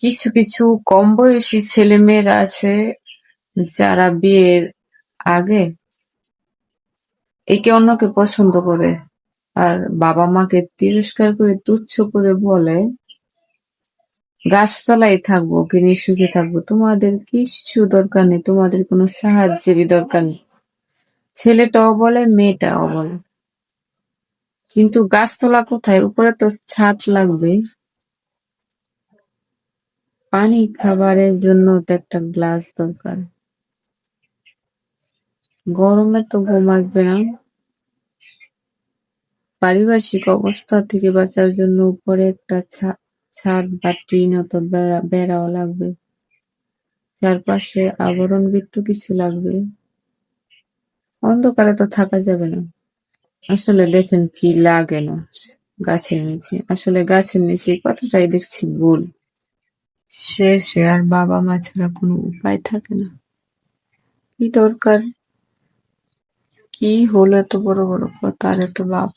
কিছু কিছু কম বয়সী ছেলে মেয়েরা আছে যারা বিয়ের আগে একে অন্যকে পছন্দ করে। আর বাবা মাকে তিরস্কার করে, তুচ্ছ করে বলে, গাছতলায় থাকব কিনে সুখে থাকব। তোমাদের কিছু দরকার নেই, তোমাদের কোনো সাহায্যেরই দরকার নেই। ছেলেটাও বলে, মেয়েটাও বলে। কিন্তু গাছতলা কোথায়? উপরে তো ছাদ লাগবে পানি খাবারের জন্য তো একটা গ্লাস দরকার। গরমে তো ঘুম আসবে না। পারিপার্শ্বিক অবস্থা থেকে বাঁচার জন্য উপরে একটা ছাদ বা টিন বেড়া- বেড়াও লাগবে। চারপাশে আবরণ বৃত্ত কিছু লাগবে। অন্ধকারে তো থাকা যাবে না। আসলে দেখেন কি লাগে না গাছের নিচে। আসলে গাছের নিচে কথাটাই দেখছি ভুল। শেষে আর বাবা মা ছাড়া কোনো উপায় থাকে না। কি দরকার? কি হলো এত বড় বড় কথা আর এত বাপ?